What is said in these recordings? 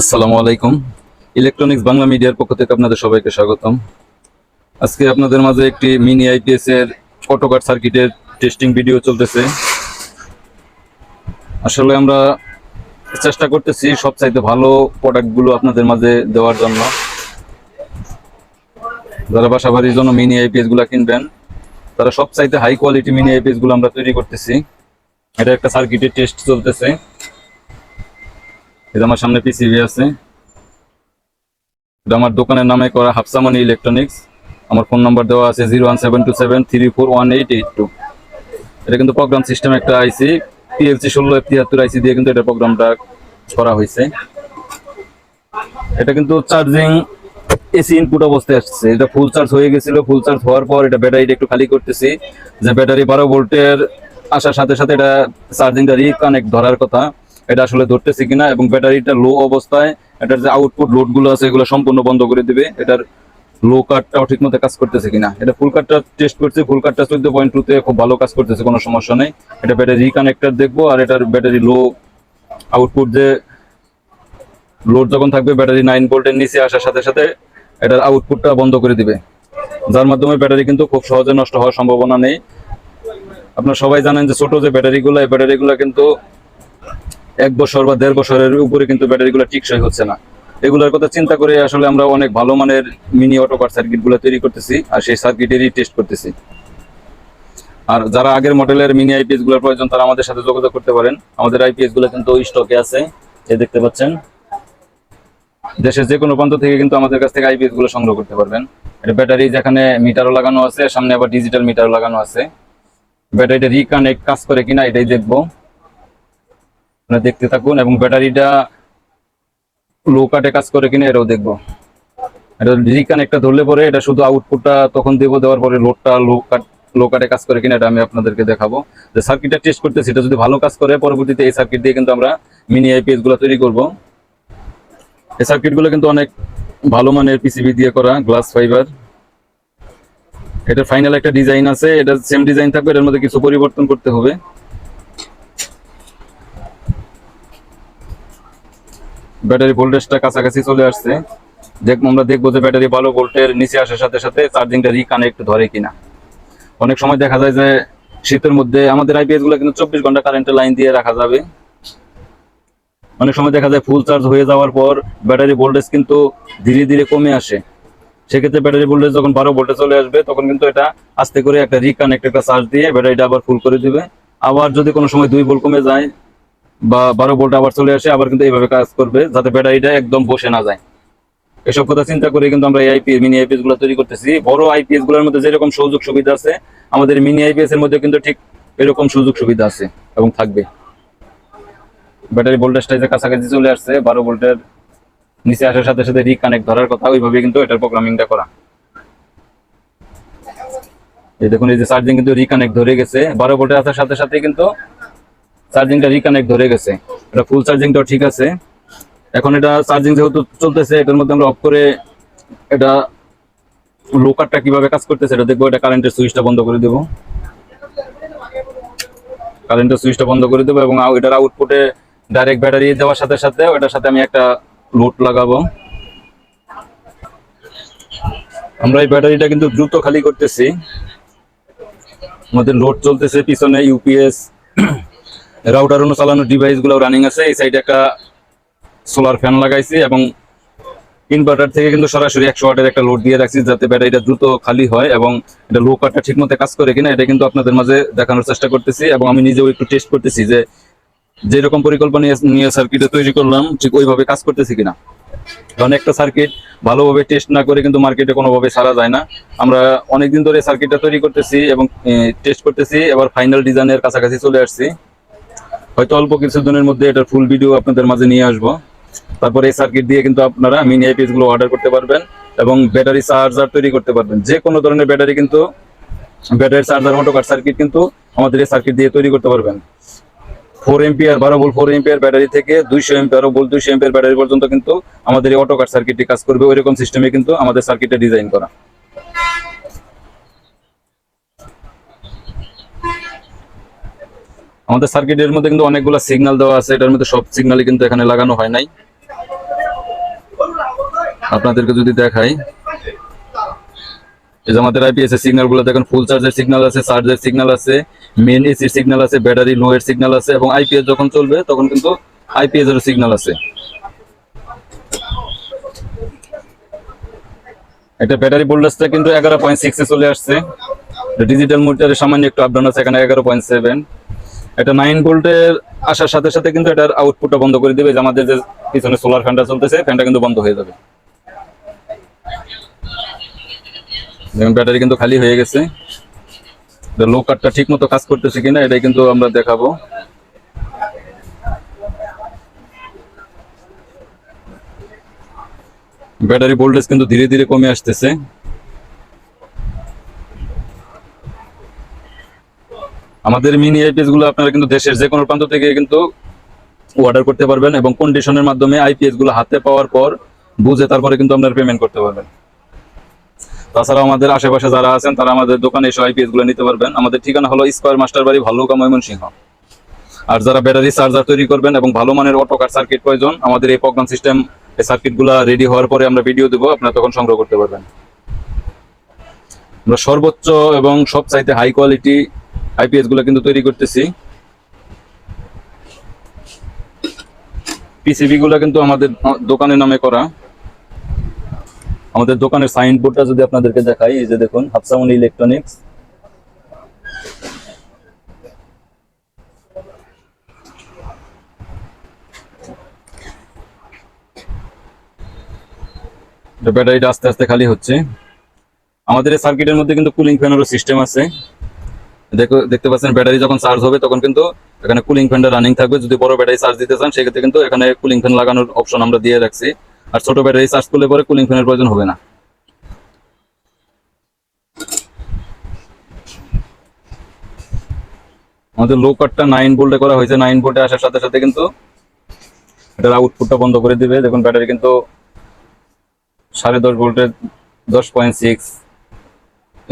আসসালামু আলাইকুম। ইলেকট্রনিক্স বাংলা মিডিয়ার পক্ষ থেকে আপনাদের সবাইকে স্বাগতম। আজকে আপনাদের মাঝে একটি মিনি আইপিএস এর অটোকাট সার্কিটের টেস্টিং ভিডিও চলতেছে। আসলে আমরা চেষ্টা করতেছি সবচাইতে ভালো প্রোডাক্টগুলো আপনাদের মাঝে দেওয়ার জন্য। যারা বাসা বাড়ির জন্য মিনি আইপিএসগুলা কিনবেন, তারা সবচাইতে হাই কোয়ালিটি মিনি আইপিএসগুলো আমরা তৈরি করতেছি। এটা একটা সার্কিটের টেস্ট চলতেছে। এটা আমার সামনে পিসিবি আছে। এটা আমার দোকানের নামে করা হাফসামানি ইলেকট্রনিক্স। আমার ফোন নাম্বার দেওয়া আছে zero one seven two seven three four one eight eight two. এটা কিন্তু প্রোগ্রাম সিস্টেম একটা আইসি পিএলসি ষোলো তিয়াত্তর আইসি দিয়ে কিন্তু এটা প্রোগ্রামটা করা হয়েছে। এটা কিন্তু চার্জিং এসি ইনপুট অবস্থায় আসছে। এটা ফুল চার্জ হয়ে গেছিল। ফুল চার্জ হওয়ার পর এটা ব্যাটারিটা একটু খালি করতেছি। যে ব্যাটারি বারো ভোল্টের আসার সাথে সাথে এটা চার্জিংটা রিকানেক্ট ধরার কথা। এটা আসলে ধরতেছে কিনা এবং ব্যাটারিটা লো অবস্থায়, এটার যে আউটপুট লোডগুলো আছে, এগুলো সম্পূর্ণ বন্ধ করে দিবে, এটার লো কাটটাও ঠিক মতো কাজ করতেছে কিনা। এটা ফুল কাটটা টেস্ট করছে ফুল কাটটা চোদ্দ পয়েন্ট টুতে খুব ভালো কাজ করতেছে, কোনো সমস্যা নেই। এটা ব্যাটারি রিকানেক্টার দেখব আর এটার ব্যাটারি লো আউটপুট যে লোড যখন থাকবে ব্যাটারি নাইন ভোল্টের নিচে আসার সাথে সাথে এটার আউটপুটটা বন্ধ করে দিবে। যার মাধ্যমে ব্যাটারি কিন্তু খুব সহজে নষ্ট হওয়ার সম্ভাবনা নেই। আপনারা সবাই জানেন যে ছোট যে ব্যাটারিগুলো এই ব্যাটারিগুলো কিন্তু এক বছর বা দেড় বছরের উপরে কিন্তু ব্যাটারিগুলো টিকসই হচ্ছে না। এগুলোর কথা চিন্তা করে আসলে আমরা অনেক ভালো মানের মিনি অটো অটোকার সার্কিটগুলো তৈরি করতেছি আর সেই সার্কিটেরই টেস্ট করতেছি। আর যারা আগের মডেলের মিনি আইপিএসগুলোর প্রয়োজন, তারা আমাদের সাথে যোগাযোগ করতে পারেন। আমাদের আইপিএসগুলো কিন্তু স্টকে আছে, এই দেখতে পাচ্ছেন। দেশের যে কোনো প্রান্ত থেকে কিন্তু আমাদের কাছ থেকে আইপিএসগুলো সংগ্রহ করতে পারবেন। এটা ব্যাটারি যেখানে মিটারও লাগানো আছে, সামনে আবার ডিজিটাল মিটারও লাগানো আছে। ব্যাটারিটা রিকানেক্ট কাজ করে কিনা এটাই দেখব। আপনারা দেখতে থাকুন এবং ব্যাটারিটা লো কাটে কাজ করে কিনা এটাও দেখব। এটা রিকানেক্টটা ধরলে পরে এটা শুধু আউটপুটটা তখন দেবো, দেওয়ার পরে লোডটা লো কাট লো কাটে কাজ করে কিনা এটা আমি আপনাদেরকে দেখাবো। যে সার্কিটটা টেস্ট করতেছি, এটা যদি ভালো কাজ করে, পরবর্তীতে এই সার্কিট দিয়ে কিন্তু আমরা মিনি আইপিএসগুলো তৈরি করব। এই সার্কিটগুলো কিন্তু অনেক ভালো মানের পিসিবি দিয়ে করা গ্লাস ফাইবার এটা ফাইনাল একটা ডিজাইন আছে, এটা সেম ডিজাইন থাকবে, এটার মধ্যে কিছু পরিবর্তন করতে হবে। ব্যাটারি ভোল্টেজটা কাছাকাছি চলে আসছে। দেখ, আমরা দেখব যে ব্যাটারি ভালো ভোল্টের নিচে আসার সাথে সাথে চার্জিংটা রিকানেক্ট ধরে কিনা। অনেক সময় দেখা যায় যে শীতের মধ্যে আমাদের আইপিএসগুলো কিন্তু চব্বিশ ঘণ্টা কারেন্টের লাইন দিয়ে রাখা যাবে। অনেক সময় দেখা যায় ফুল চার্জ হয়ে যাওয়ার পর ব্যাটারি ভোল্টেজ কিন্তু ধীরে ধীরে কমে আসে। সেক্ষেত্রে ব্যাটারি ভোল্টেজ যখন বারো ভোল্টে চলে আসবে, তখন কিন্তু এটা আস্তে করে একটা রিকানেক্ট একটা চার্জ দিয়ে ব্যাটারিটা আবার ফুল করে দিবে। আবার যদি কোনো সময় দুই ভোল্ট কমে যায় বা বারো ভোল্ট আবার চলে আসে, আবার কিন্তু এইভাবে কাজ করবে যাতে ব্যাটারিটা একদম বসে না যায়। এসব কথা চিন্তা করে কিন্তু আমরা এই আইপিএস মিনি আইপিএসগুলো তৈরি করতেছি। বড় আইপিএসগুলোর মধ্যে যেরকম সুযোগ সুবিধা আছে, আমাদের মিনি আইপিএস এর মধ্যে কিন্তু ঠিক এরকম সুযোগ সুবিধা আছে এবং থাকবে। ব্যাটারি ভোল্টেজটা যে কাছাকাছি চলে আসছে, বারো ভোল্টের নিচে আসার সাথে সাথে রিকানেক্ট ধরার কথা, ওইভাবে কিন্তু এটার প্রোগ্রামিংটা করা। এই দেখুন, এই যে চার্জিং কিন্তু রিকানেক্ট ধরে গেছে। বারো ভোল্টে আসার সাথে সাথে কিন্তু চার্জিংটা রিকানেক্ট ধরে গেছে। এটা ফুল চার্জিংটাও ঠিক আছে। এখন এটা চার্জিং যেহেতু চলতেছে, এটার মধ্যে আমরা অফ করে এটা লোকারটা কীভাবে কাজ করতেছে এটা দেখব। এটা কারেন্টের সুইচটা বন্ধ করে দেবো। কারেন্টের সুইচটা বন্ধ করে দেবো এবং এটার আউটপুটে ডাইরেক্ট ব্যাটারি দেওয়ার সাথে সাথে ওটার সাথে আমি একটা লোড লাগাবো। আমরা এই ব্যাটারিটা কিন্তু দ্রুত খালি করতেছি। আমাদের লোড চলতেছে পিছনে ইউপিএস রাউটার অনু চালানো ডিভাইসগুলো রানিং আছে। এই সাইডে একটা সোলার ফ্যান লাগাইছি এবং ইনভার্টার থেকে কিন্তু সরাসরি একশো ওয়াটের একটা লোড দিয়ে রাখছি যাতে ব্যাটারিটা দ্রুত খালি হয় এবং এটা লো কাটটা ঠিক মতো কাজ করে কিনা, এটা কিন্তু আপনাদের মাঝে দেখানোর চেষ্টা করতেছি এবং আমি নিজেও একটু টেস্ট করতেছি যে যেরকম পরিকল্পনা নিয়ে সার্কিটে তৈরি করলাম, ঠিক ওইভাবে কাজ করতেছি কিনা। কারণ একটা সার্কিট ভালোভাবে টেস্ট না করে কিন্তু মার্কেটে কোনোভাবে সারা যায় না। আমরা অনেকদিন ধরে সার্কিটটা তৈরি করতেছি এবং টেস্ট করতেছি, এবার ফাইনাল ডিজাইনের কাছাকাছি চলে আসছি। হয়তো অল্প কিছুদিনের মধ্যে এটার ফুল ভিডিও আপনাদের মাঝে নিয়ে আসব। তারপরে এই সার্কিট দিয়ে কিন্তু আপনারা মিনি আইপিএসগুলো অর্ডার করতে পারবেন এবং ব্যাটারি চার্জার তৈরি করতে পারবেন। যে কোনো ধরনের ব্যাটারি কিন্তু ব্যাটারি চার্জার মোটর সার্কিট কিন্তু আমাদের এই সার্কিট দিয়ে তৈরি করতে পারবেন। ফোর এম্পিয়ার বারো ভোল্ট ফোর এম্পিয়ার ব্যাটারি থেকে দুইশো এম্পিয়ার ভোল্ট দুইশো এম্পিয়ার ব্যাটারি পর্যন্ত কিন্তু আমাদের এই অটোকার সার্কিটটি কাজ করবে। ওই রকম সিস্টেমে কিন্তু আমাদের সার্কিটটা ডিজাইন করা। আমাদের সার্কিটের মধ্যে কিন্তু অনেকগুলো সিগন্যাল দেওয়া আছে, এটার মধ্যে সব সিগন্যালই কিন্তু এখানে লাগানো হয় নাই। আপনাদেরকে যদি দেখাই, এই যে আমাদের আইপিএস এর সিগন্যালগুলো দেখেন ফুল চার্জের সিগন্যাল আছে চার্জের সিগন্যাল আছে মেন এসির সিগন্যাল আছে ব্যাটারি লো এর সিগন্যাল আছে, এবং আইপিএস যখন চলবে, তখন কিন্তু আইপিএস এর সিগন্যাল আছে। এটা ব্যাটারি ভোল্টেজটা কিন্তু এগারো পয়েন্ট সিক্সে চলে আসছে। ডিজিটাল মিটারের সামান্য একটু আপডাউন আছে, এখানে এগারো পয়েন্ট সেভেন এটা নাইন ভোল্টের আসার সাথে সাথে কিন্তু এটার আউটপুটটা বন্ধ করে দিবে, যে আমাদের যে পিছনে সোলার ফ্যানটা চলতেছে ফ্যানটা কিন্তু বন্ধ হয়ে যাবে। যেমন ব্যাটারি কিন্তু খালি হয়ে গেছে। লো কাটটা ঠিক মতো কাজ করতেছে কিনা, এটাই কিন্তু আমরা দেখাবো। ব্যাটারি ভোল্টেজ কিন্তু ধীরে ধীরে কমে আসতেছে। আমাদের মিনি আইপিএসগুলো আপনারা কিন্তু দেশের যে কোনো প্রান্ত থেকে কিন্তু অর্ডার করতে পারবেন এবং কন্ডিশনের মাধ্যমে আইপিএসগুলো হাতে পাওয়ার পর বুঝে তারপরে কিন্তু আপনারা পেমেন্ট করতে পারবেন। তাছাড়া আমাদের আশেপাশে যারা আছেন, তারা আমাদের দোকানে এসে আইপিএসগুলো নিতে পারবেন। আমাদের ঠিকানা হলো স্কোয়ার মাস্টার বাড়ি ভাল্লুকা ময়মনসিংহ। আর যারা ব্যাটারি চার্জার তৈরি করবেন এবং ভালো মানের অটো কার সার্কিট প্রয়োজন, আমাদের এই প্রোগ্রাম সিস্টেম এই সার্কিটগুলা রেডি হওয়ার পরে আমরা ভিডিও দেবো, আপনারা তখন সংগ্রহ করতে পারবেন। আমরা সর্বোচ্চ এবং সব চাইতে হাই কোয়ালিটি আইপিএসগুলো কিন্তু তৈরি করতেছি। পিসিবি গুলো কিন্তু আমাদের দোকানের নামে করা। আমাদের দোকানের সাইন বোর্ডটা যদি আপনাদেরকে দেখাই, এই যে দেখুন হাফসাউনি ইলেকট্রনিক্স। ব্যাটারিটা আস্তে আস্তে খালি হচ্ছে। আমাদের সার্কিটের মধ্যে কিন্তু কুলিং ফ্যানেরও সিস্টেম আছে। দেখতে পাচ্ছেন ব্যাটারি যখন চার্জ হবে, তখন কিন্তু এখানে কুলিং ফ্যানটা রানিং থাকবে। যদি বড় ব্যাটারি চার্জ দিতে চান, সেক্ষেত্রে কিন্তু এখানে কুলিং ফ্যান লাগানোর অপশন আমরা দিয়ে রাখছি। আর ছোট ব্যাটারি চার্জ করলে পরে কুলিং ফ্যানের প্রয়োজন হবে না। আমাদের লো কাটটা নাইন ভোল্টে করা হয়েছে। নাইন ভোল্টে আসার সাথে সাথে কিন্তু এটার আউটপুটটা বন্ধ করে দিবে। দেখুন ব্যাটারি কিন্তু সাড়ে দশ ভোল্টের দশ পয়েন্ট সিক্স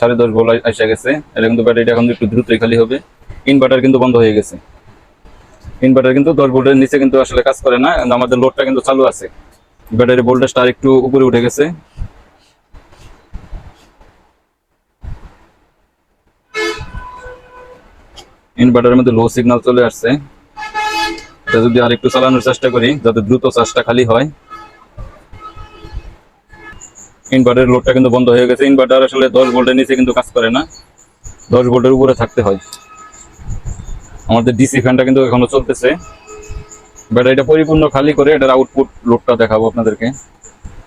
সাড়ে দশ ভোল্ট এসে গেছে। এটা কিন্তু ব্যাটারিটা এখন একটু দ্রুতই খালি হবে। ইনভার্টার কিন্তু বন্ধ হয়ে গেছে। ইনভার্টার কিন্তু দশ ভোল্টের নিচে কিন্তু আসলে কাজ করে না। আমাদের লোডটা কিন্তু চালু আছে। ব্যাটারি ভোল্টেজটা আর একটু উপরে উঠে গেছে। ইনভার্টারের মধ্যে লো সিগন্যাল চলে আসছে। এটা যদি আর একটু চালানোর চেষ্টা করি, যাতে দ্রুত চার্জটা খালি হয়। ইনভার্টারের লোডটা কিন্তু বন্ধ হয়ে গেছে। ইনভার্টার আসলে দশ ভোল্টের নিচে কিন্তু কাজ করে না। দশ ভোল্টের উপরে থাকতে হয়। আমাদের ডিসি ফ্যানটা কিন্তু এখনও চলতেছে। ব্যাটারিটা পরিপূর্ণ খালি করে এটার আউটপুট লোডটা দেখাবো আপনাদেরকে।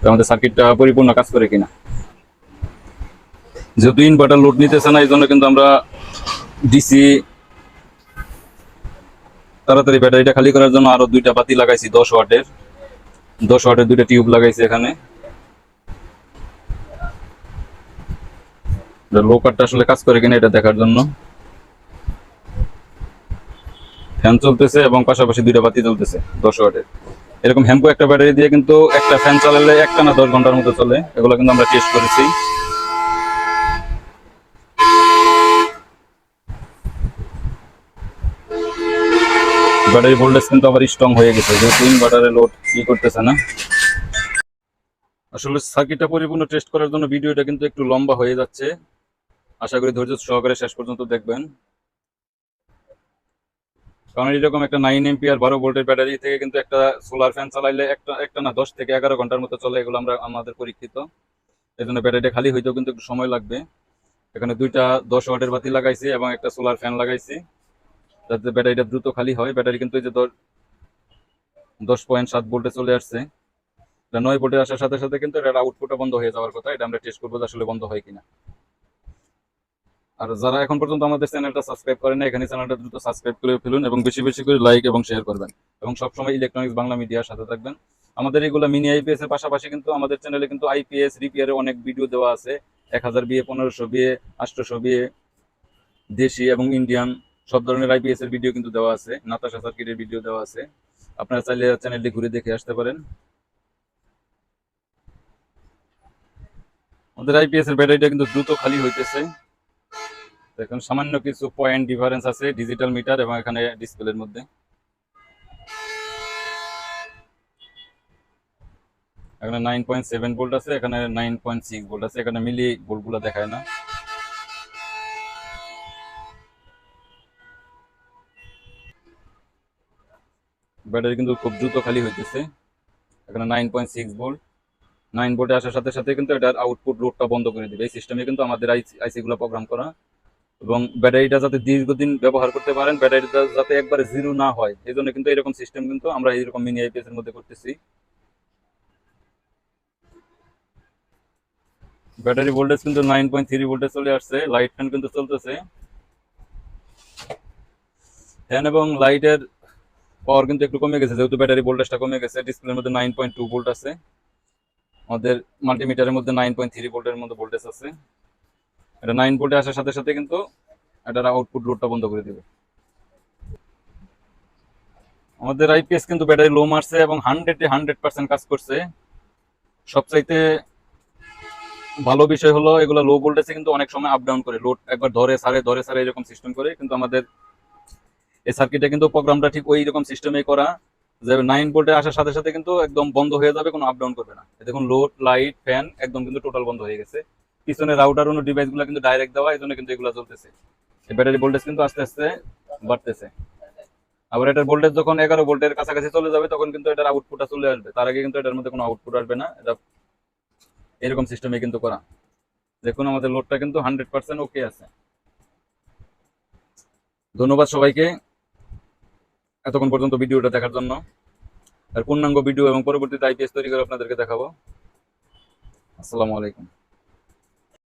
আমাদের সার্কিটটা পরিপূর্ণ কাজ করে কিনা। যেহেতু ইনভার্টার লোড নিতেছে না এই জন্য কিন্তু আমরা ডিসি তাড়াতাড়ি ব্যাটারিটা খালি করার জন্য আরও দুইটা বাতি লাগাইছি দশ ওয়াটের। দশ ওয়াটের দুইটা টিউব লাগাইছি এখানে। লো কাটটা আসলে কাজ করে কিনা এটা দেখার জন্য। ফ্যান চলতেছে এবং পাশাপাশি দুইটা বাতি চলতেছে দশ ওয়াটের। এরকম হ্যাম্পো একটা ব্যাটারি দিয়ে কিন্তু একটা ফ্যান চালালে একটা না দশ ঘণ্টার মতো চলে। এগুলো কিন্তু আমরা টেস্ট করেছি। ব্যাটারি ভোল্টেজ কিন্তু আবার স্ট্রং হয়ে গেছে, যেহেতু ইনভার্টারে লোড কি করতেছে না। আসলে সার্কিটটা পরিপূর্ণ টেস্ট করার জন্য ভিডিওটা কিন্তু একটু লম্বা হয়ে যাচ্ছে। আশা করি ধৈর্য সহকারে শেষ পর্যন্ত দেখবেন। কারণ এরকম একটা নাইন এমপিআর বারো ভোল্টের ব্যাটারি থেকে কিন্তু একটা সোলার ফ্যান চালাইলে একটা একটা না দশ থেকে এগারো ঘণ্টার মতো চলে, এগুলো আমরা, আমাদের পরীক্ষিত। এই জন্য ব্যাটারিটা খালি হইতেও কিন্তু একটু সময় লাগবে। এখানে দুইটা দশ ওয়াটের বাতি লাগাইছি এবং একটা সোলার ফ্যান লাগাইছি। যাতে ব্যাটারিটা দ্রুত খালি হয়। ব্যাটারি কিন্তু এই যে দশ পয়েন্ট সাত ভোল্টে চলে আসছে। এটা নয় ভোল্টে আসার সাথে সাথে কিন্তু এটার আউটপুটটা বন্ধ হয়ে যাওয়ার কথা। এটা আমরা টেস্ট করব আসলে বন্ধ হয় কিনা। আর যারা এখন পর্যন্ত আমাদের চ্যানেলটা সাবস্ক্রাইব করেন না এখানে চ্যানেলটা দ্রুত সাবস্ক্রাইব করে ফেলুন এবং বেশি বেশি করে লাইক এবং শেয়ার করবেন। এবং সবসময় ইলেকট্রনিক্স বাংলা মিডিয়ার সাথে থাকবেন। আমাদের এগুলো মিনি আইপিএস এর পাশাপাশি কিন্তু আমাদের চ্যানেলে কিন্তু আইপিএস রিপেয়ারে অনেক ভিডিও দেওয়া আছে। এক হাজার বিয়ে, পনেরোশো বিয়ে, আটশোশো বিয়ে, দেশি এবং ইন্ডিয়ান, সব ধরনের আইপিএস এর ভিডিও কিন্তু দেওয়া আছে। নাতাশা সার্কিটের ভিডিও দেওয়া আছে। আপনারা চাইলে চ্যানেলটি ঘুরে দেখে আসতে পারেন। আমাদের আইপিএস এর ব্যাটারিটা কিন্তু দ্রুত খালি হইতেছে। দেখুন, সামান্য কিছু পয়েন্ট ডিফারেন্স আছে ডিজিটাল মিটার এবং এখানে ডিসপ্লের মধ্যে। এখানে নাইন পয়েন্ট সেভেন ভোল্ট আছে, এখানে নাইন পয়েন্ট সিক্স ভোল্ট আছে, এখানে মিলি ভোল্টগুলো দেখায় না। ব্যাটারি কিন্তু খুব দ্রুত খালি হইতেছে। এখানে nine point six volt nine ভোল্টে আসার সাথে সাথে কিন্তু এটার আউটপুট লোডটা বন্ধ করে দিবে। এই সিস্টেমে কিন্তু আমাদের আইসি আইসি গুলো প্রোগ্রাম করা এবং ব্যাটারিটা যাতে দীর্ঘদিন ব্যবহার করতে পারেন, ব্যাটারিটা যাতে একবারে জিরো না হয় এই জন্য কিন্তু এরকম সিস্টেম কিন্তু আমরা এইরকম মিনি আইপিএস এর মধ্যে করতেছি। ব্যাটারি ভোল্টেজ কিন্তু নাইন পয়েন্ট থ্রি ভোল্টেজ চলে আসছে লাইট ফ্যান কিন্তু চলতেছে। ফ্যান এবং লাইটের পাওয়ার কিন্তু একটু কমে গেছে, যেহেতু ব্যাটারি ভোল্টেজটা কমে গেছে ডিসপ্লের মধ্যে নাইন পয়েন্ট টু ভোল্ট আছে। আমাদের মাল্টিমিটারের মধ্যে নাইন পয়েন্ট থ্রি ভোল্টের মধ্যে ভোল্টেজ আছে। এটা নাইন ভোল্টে আসার সাথে সাথে কিন্তু এটার আউটপুট লোডটা বন্ধ করে দিবে। আমাদের আইপিএস কিন্তু ব্যাটারি লো মারছে এবং হান্ড্রেডে হান্ড্রেড পার্সেন্ট কাজ করছে। সবচাইতে ভালো বিষয় হলো এগুলো লো ভোল্টেজে কিন্তু অনেক সময় আপ ডাউন করে। লোড একবার ধরে, সারে ধরে, সারে এরকম সিস্টেম করে। কিন্তু আমাদের এই সার্কিটে কিন্তু প্রোগ্রামটা ঠিক ওই রকম সিস্টেমে করা যে নাইন ভোল্টে আসার সাথে সাথে কিন্তু একদম বন্ধ হয়ে যাবে, কোনো আপ ডাউন করবে না। দেখুন লোড লাইট ফ্যান একদম কিন্তু টোটাল বন্ধ হয়ে গেছে। পিছনে রাউটার অন্য ডিভাইসগুলো কিন্তু ডাইরেক্ট দেওয়া এই জন্য কিন্তু এগুলো চলতেছে। ব্যাটারি ভোল্টেজ কিন্তু আস্তে আস্তে বাড়তেছে। আবার এটার ভোল্টেজ যখন এগারো ভোল্টের কাছাকাছি চলে যাবে, তখন কিন্তু এটার আউটপুটটা চলে আসবে। তার আগে কিন্তু এটার মধ্যে কোনো আউটপুট আসবে না। এটা এরকম সিস্টেমে কিন্তু করা। দেখুন, আমাদের লোডটা কিন্তু হান্ড্রেড পার্সেন্ট ওকে আছে। ধন্যবাদ সবাইকে এতক্ষণ পর্যন্ত ভিডিওটা দেখার জন্য। আর পূর্ণাঙ্গ ভিডিও এবং পরবর্তীতে আইপিএস তৈরি করে আপনাদেরকে দেখাবো। আসসালামু আলাইকুম।